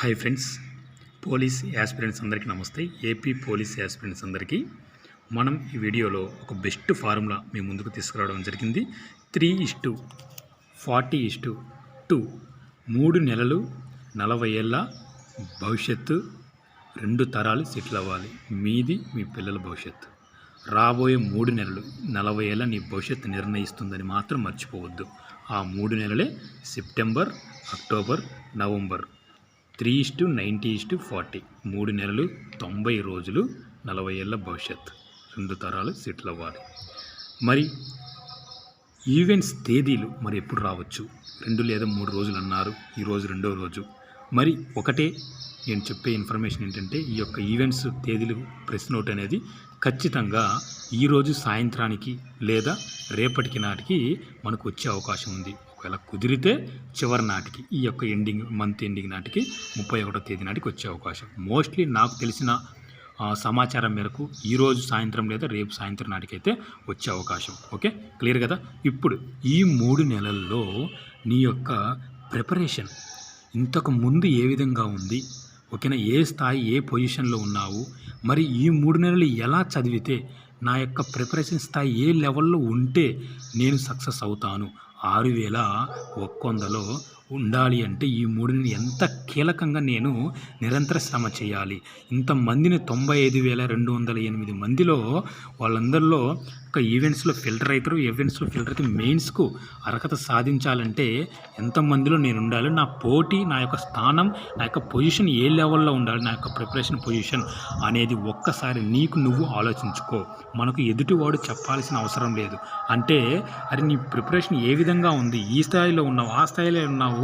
Hi friends police aspirants అందరికీ నమస్తే. AP police aspirants అందరికీ మనం ఈ వీడియోలో ఒక బెస్ట్ ఫార్ములా మీ ముందుకు తీసుకురావడం జరిగింది. Three is to forty is to two. మూడు నెలలు నలభై ఏళ్ళ భవిష్యత్తు రెండు తరాలు సెటిల్ అవ్వాలి. మీది మీ పిల్లల భవిష్యత్తు. రాబోయే మూడు నెలలు నలభై ఏళ్ళ నీ భవిష్యత్తు నిర్ణయిస్తుందని మాత్రం మర్చిపోవద్దు. ఆ మూడు నెలలే September October November. Three is to ninety is to forty. మూడు నెలలు తొంభై రోజులు నలభై ఏళ్ళ భవిష్యత్ రెండు తరాలు సెటిల్ అవ్వాలి మరి ఈవెంట్స్ తేదీలు మరి ఎప్పుడు రావచ్చు? రెండు లేదా మూడు రోజులు అన్నారు. ఈరోజు రెండో రోజు. మరి ఒకటే నేను చెప్పే ఇన్ఫర్మేషన్ ఏంటంటే ఈ యొక్క ఈవెంట్స్ తేదీలు ప్రెస్ నోట్ అనేది ఖచ్చితంగా ఈరోజు సాయంత్రానికి లేదా రేపటికి నాటికి మనకు వచ్చే అవకాశం ఉంది. ఒకవేళ కుదిరితే చివరి నాటికి ఈ యొక్క ఎండింగ్ మంత్ ఎండింగ్ నాటికి ముప్పై ఒకటో తేదీ నాటికి వచ్చే అవకాశం. మోస్ట్లీ నాకు తెలిసిన సమాచారం మేరకు ఈరోజు సాయంత్రం లేదా రేపు సాయంత్రం నాటికైతే వచ్చే అవకాశం. ఓకే? క్లియర్ కదా? ఇప్పుడు ఈ మూడు నెలల్లో నీ యొక్క ప్రిపరేషన్ ఇంతకు ముందు ఏ విధంగా ఉంది? ఓకేనా? ఏ స్థాయి ఏ పొజిషన్లో ఉన్నావు? మరి ఈ మూడు నెలలు ఎలా చదివితే నా యొక్క ప్రిపరేషన్ స్థాయి ఏ లెవెల్లో ఉంటే నేను సక్సెస్ అవుతాను? ఆరు వేల ఒక్క వందలో ఉండాలి అంటే ఈ మూడుని ఎంత కీలకంగా నేను నిరంతర శ్రమ చేయాలి. ఇంతమందిని తొంభై ఐదు వేల రెండు వందల ఎనిమిది మందిలో వాళ్ళందరిలో ఒక ఈవెంట్స్లో ఫిల్టర్ అవుతారు. ఈవెంట్స్లో ఫిల్టర్ అయితే మెయిన్స్కు అర్హత సాధించాలంటే ఎంతమందిలో నేను ఉండాలి నా పోటీ నా యొక్క స్థానం నా యొక్క పొజిషన్ ఏ లెవెల్లో ఉండాలి నా యొక్క ప్రిపరేషన్ పొజిషన్ అనేది ఒక్కసారి నీకు నువ్వు ఆలోచించుకో. మనకు ఎదుటివాడు చెప్పాల్సిన అవసరం లేదు. అంటే అరే నీ ప్రిపరేషన్ ఏ విధంగా ఉంది? ఈ స్థాయిలో ఉన్నావు ఆ స్థాయిలో ఉన్నావు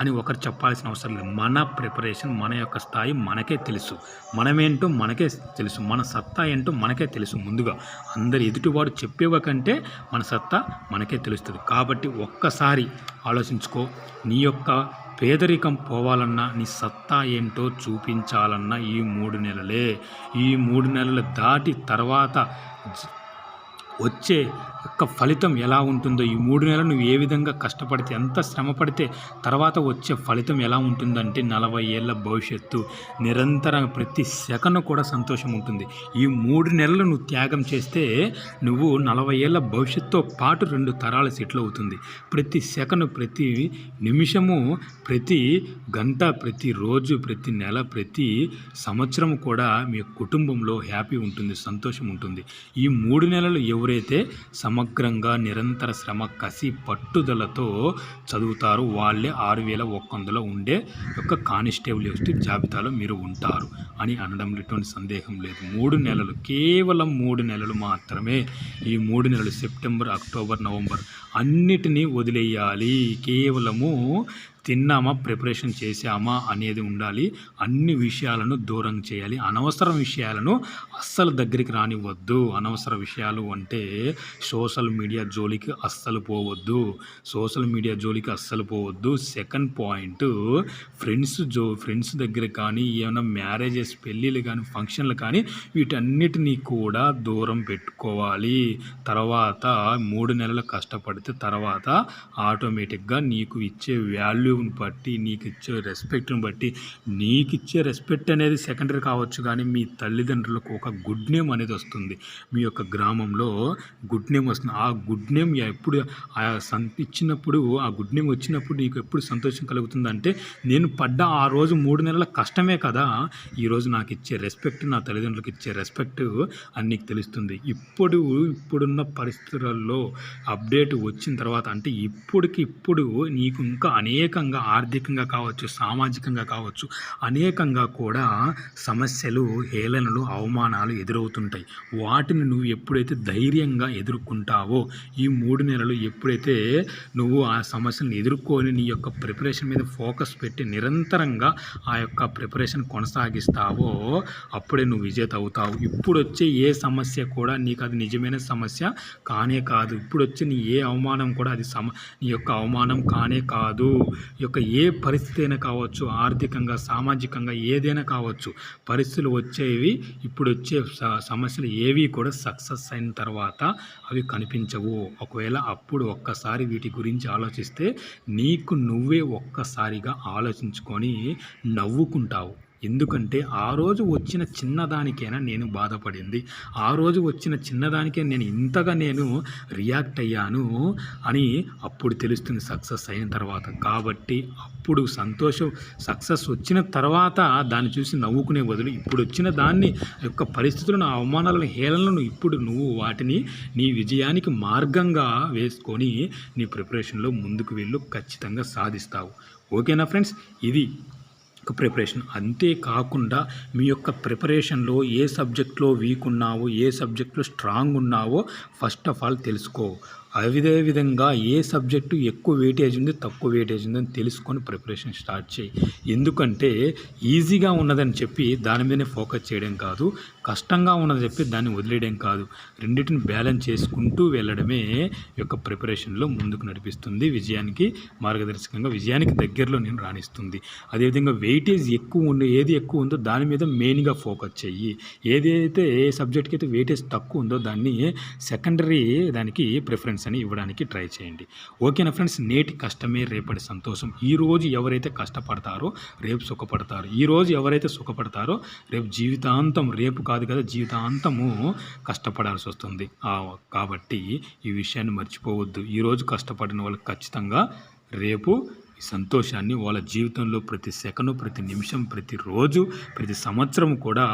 అని ఒకరు చెప్పాల్సిన అవసరం లేదు. మన ప్రిపరేషన్ మన యొక్క స్థాయి మనకే తెలుసు. మనమేంటో మనకే తెలుసు. మన సత్తా ఏంటో మనకే తెలుసు ముందుగా. అందరి ఎదుటివాడు చెప్పేవకంటే మన సత్తా మనకే తెలుస్తుంది. కాబట్టి ఒక్కసారి ఆలోచించుకో. నీ యొక్క పేదరికం పోవాలన్నా నీ సత్తా ఏంటో చూపించాలన్నా ఈ మూడు నెలలే. ఈ మూడు నెలలు దాటి తర్వాత వచ్చే యొక్క ఫలితం ఎలా ఉంటుందో ఈ మూడు నెలలు నువ్వు ఏ విధంగా కష్టపడితే ఎంత శ్రమ పడితే తర్వాత వచ్చే ఫలితం ఎలా ఉంటుందంటే నలభై ఏళ్ళ భవిష్యత్తు నిరంతరం ప్రతి సెకను కూడా సంతోషం ఉంటుంది. ఈ మూడు నెలలు నువ్వు త్యాగం చేస్తే నువ్వు నలభై ఏళ్ళ భవిష్యత్తుతో పాటు రెండు తరాల సెటిల్ అవుతుంది. ప్రతి సెకను ప్రతి నిమిషము ప్రతి గంట ప్రతి రోజు ప్రతి నెల ప్రతి సంవత్సరం కూడా మీ కుటుంబంలో హ్యాపీ ఉంటుంది సంతోషం ఉంటుంది. ఈ మూడు నెలలు ఎవరైతే సమగ్రంగా నిరంతర శ్రమ కసి పట్టుదలతో చదువుతారో వాళ్ళే ఆరు వేల ఒక్క వందలో ఉండే యొక్క కానిస్టేబుల్ యొక్క జాబితాలో మీరు ఉంటారు అని అనడంలో ఎటువంటి సందేహం లేదు. మూడు నెలలు కేవలం మూడు నెలలు మాత్రమే ఈ మూడు నెలలు సెప్టెంబర్ అక్టోబర్ నవంబర్ అన్నిటినీ వదిలేయాలి. కేవలము తిన్నామా ప్రిపరేషన్ చేసామా అనేది ఉండాలి. అన్ని విషయాలను దూరం చేయాలి. అనవసర విషయాలను అస్సలు దగ్గరికి రానివ్వద్దు. అనవసర విషయాలు అంటే సోషల్ మీడియా జోలికి అస్సలు పోవద్దు. సోషల్ మీడియా జోలికి అస్సలు పోవద్దు. సెకండ్ పాయింట్ ఫ్రెండ్స్ జో ఫ్రెండ్స్ దగ్గర కానీ ఏమైనా మ్యారేజెస్ పెళ్ళిళ్ళు కానీ ఫంక్షన్లు కానీ వీటన్నిటినీ కూడా దూరం పెట్టుకోవాలి. తర్వాత మూడు నెలలు కష్టపడితే తర్వాత ఆటోమేటిక్గా నీకు ఇచ్చే వాల్యూని బట్టి నీకు ఇచ్చే రెస్పెక్ట్ని బట్టి నీకు ఇచ్చే రెస్పెక్ట్ అనేది సెకండరీ కావచ్చు కానీ మీ తల్లిదండ్రులకు ఒక గుడ్ నేమ్ అనేది వస్తుంది. మీ యొక్క గ్రామంలో గుడ్ నేమ్ వస్తుంది. ఆ గుడ్ నేమ్ ఎప్పుడు ఆ సం ఇచ్చినప్పుడు ఆ గుడ్ నేమ్ వచ్చినప్పుడు నీకు ఎప్పుడు సంతోషం కలుగుతుందంటే నేను పడ్డ ఆ రోజు మూడు నెలల కష్టమే కదా. ఈరోజు నాకు ఇచ్చే రెస్పెక్ట్ నా తల్లిదండ్రులకు ఇచ్చే రెస్పెక్ట్ అని నీకు తెలుస్తుంది. ఇప్పుడు ఇప్పుడున్న పరిస్థితులలో అప్డేట్ వచ్చిన తర్వాత అంటే ఇప్పటికి ఇప్పుడు నీకు ఇంకా అనేకంగా ఆర్థికంగా కావచ్చు సామాజికంగా కావచ్చు అనేకంగా కూడా సమస్యలు హేళనలు అవమానాలు ఎదురవుతుంటాయి. వాటిని నువ్వు ఎప్పుడైతే ధైర్యంగా ఎదుర్కొంటావో ఈ మూడు నెలలు ఎప్పుడైతే నువ్వు ఆ సమస్యలను ఎదుర్కొని నీ యొక్క ప్రిపరేషన్ మీద ఫోకస్ పెట్టి నిరంతరంగా ఆ యొక్క ప్రిపరేషన్ కొనసాగిస్తావో అప్పుడే నువ్వు విజేత అవుతావు. ఇప్పుడు వచ్చే ఏ సమస్య కూడా నీకు అది నిజమైన సమస్య కానే కాదు. ఇప్పుడు వచ్చే నీ ఏ అవమానం కూడా అది సమ నీ యొక్క అవమానం కానే కాదు. యొక్క ఏ పరిస్థితి అయినా కావచ్చు ఆర్థికంగా సామాజికంగా ఏదైనా కావచ్చు పరిస్థితులు వచ్చేవి ఇప్పుడు వచ్చే స- సమస్యలు ఏవి కూడా సక్సెస్ అయిన తర్వాత అవి కనిపించవు. ఒకవేళ అప్పుడు ఒక్కసారి వీటి గురించి ఆలోచిస్తే నీకు నువ్వే ఒక్కసారిగా ఆలోచించుకొని నవ్వుకుంటావు. ఎందుకంటే ఆ రోజు వచ్చిన చిన్నదానికైనా నేను బాధపడింది. ఆ రోజు వచ్చిన చిన్నదానికే నేను ఇంతగా నేను రియాక్ట్ అయ్యాను అని అప్పుడు తెలుస్తుంది సక్సెస్ అయిన తర్వాత. కాబట్టి అప్పుడు సంతోషం సక్సెస్ వచ్చిన తర్వాత దాన్ని చూసి నవ్వుకునే బదులు ఇప్పుడు వచ్చిన దాన్ని యొక్క పరిస్థితులను అవమానాలను హేళనలను ఇప్పుడు నువ్వు వాటిని నీ విజయానికి మార్గంగా వేసుకొని నీ ప్రిపరేషన్లో ముందుకు వెళ్ళు. ఖచ్చితంగా సాధిస్తావు. ఓకేనా ఫ్రెండ్స్? ఇది ప్రిపరేషన్ అంతేకాకుండా మీ యొక్క ప్రిపరేషన్లో ఏ సబ్జెక్ట్లో వీక్ ఉన్నావో ఏ సబ్జెక్ట్లో స్ట్రాంగ్ ఉన్నావో ఫస్ట్ ఆఫ్ ఆల్ తెలుసుకో. అదే విధంగా ఏ సబ్జెక్టు ఎక్కువ వెయిటేజ్ ఉంది తక్కువ వెయిటేజ్ ఉందని తెలుసుకొని ప్రిపరేషన్ స్టార్ట్ చేయి. ఎందుకంటే ఈజీగా ఉన్నదని చెప్పి దాని మీదనే ఫోకస్ చేయడం కాదు. కష్టంగా ఉన్నది చెప్పి దాన్ని వదిలేయడం కాదు. రెండింటిని బ్యాలెన్స్ చేసుకుంటూ వెళ్ళడమే యొక్క ప్రిపరేషన్లో ముందుకు నడిపిస్తుంది విజయానికి మార్గదర్శకంగా. విజయానికి దగ్గరలో నేను రాణిస్తుంది. అదేవిధంగా వెయిటేజ్ ఎక్కువ ఉండే ఏది ఎక్కువ ఉందో దాని మీద మెయిన్గా ఫోకస్ చెయ్యి. ఏదైతే ఏ సబ్జెక్ట్కి అయితే వెయిటేజ్ తక్కువ ఉందో దాన్ని సెకండరీ దానికి ప్రిఫరెన్స్ అని ఇవ్వడానికి ట్రై చేయండి. ఓకేనా ఫ్రెండ్స్? నేటి కష్టమే రేపటి సంతోషం. ఈ రోజు ఎవరైతే కష్టపడతారో రేపు సుఖపడతారు. ఈరోజు ఎవరైతే సుఖపడతారో రేపు జీవితాంతం రేపు కాదు కదా జీవితాంతము కష్టపడాల్సి వస్తుంది. కాబట్టి ఈ విషయాన్ని మర్చిపోవద్దు. ఈరోజు కష్టపడిన వాళ్ళకి ఖచ్చితంగా రేపు ఈ సంతోషాన్ని వాళ్ళ జీవితంలో ప్రతి సెకను ప్రతి నిమిషం ప్రతిరోజు ప్రతి సంవత్సరం కూడా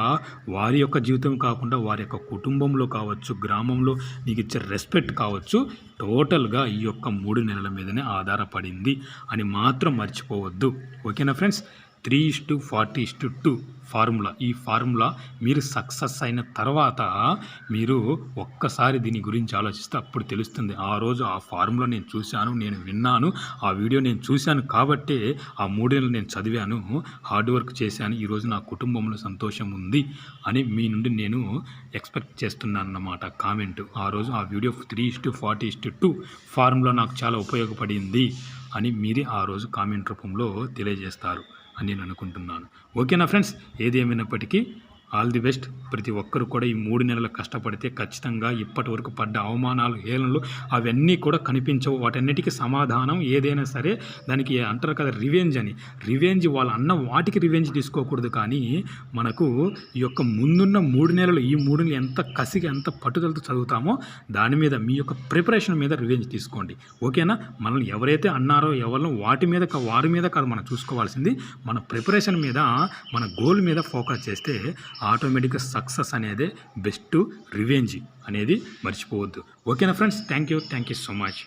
వారి యొక్క జీవితం కాకుండా వారి యొక్క కుటుంబంలో కావచ్చు గ్రామంలో నీకు ఇచ్చే రెస్పెక్ట్ కావచ్చు టోటల్గా ఈ యొక్క మూడు నెలల మీదనే ఆధారపడింది అని మాత్రం మర్చిపోవద్దు. ఓకేనా friends? Three is to forty is to two formula. ఈ ఫార్ములా మీరు సక్సెస్ అయిన తర్వాత మీరు ఒక్కసారి దీని గురించి ఆలోచిస్తే అప్పుడు తెలుస్తుంది. ఆ రోజు ఆ ఫార్ములా నేను చూశాను నేను విన్నాను ఆ వీడియో నేను చూశాను కాబట్టే ఆ మూడేళ్ళు నేను చదివాను హార్డ్ వర్క్ చేశాను ఈరోజు నా కుటుంబంలో సంతోషం ఉంది అని మీ నుండి నేను ఎక్స్పెక్ట్ చేస్తున్నాను అన్నమాట కామెంట్. ఆ రోజు ఆ video three is to forty is to two formula నాకు చాలా ఉపయోగపడింది. అని మీరే ఆ రోజు కామెంట్ రూపంలో తెలియజేస్తారు అని నేను అనుకుంటున్నాను. ఓకేనా ఫ్రెండ్స్? ఏది ఏమైనప్పటికీ ఆల్ ది బెస్ట్. ప్రతి ఒక్కరు కూడా ఈ మూడు నెలలు కష్టపడితే ఖచ్చితంగా ఇప్పటి వరకు పడ్డ అవమానాలు హేళనలు అవన్నీ కూడా కనిపించవు. వాటన్నిటికీ సమాధానం ఏదైనా సరే దానికి అంటారు కదా రివెంజ్ అని. రివెంజ్ వాళ్ళ అన్న వాటికి రివెంజ్ తీసుకోకూడదు. కానీ మనకు ఈ యొక్క ముందున్న మూడు నెలలు ఈ మూడు నెలలు ఎంత కసిగా ఎంత పట్టుదలతో చదువుతామో దాని మీద మీ యొక్క ప్రిపరేషన్ మీద రివెంజ్ తీసుకోండి. ఓకేనా? మనల్ని ఎవరైతే అన్నారో ఎవరినో వాటి మీద వారి మీద కాదు మనం చూసుకోవాల్సింది మన ప్రిపరేషన్ మీద మన గోల్ మీద ఫోకస్ చేస్తే ఆటోమేటిక్గా సక్సెస్ అనేది బెస్ట్ రివెంజ్ అనేది మర్చిపోవద్దు. ఓకేనా friends? Thank you thank you so much.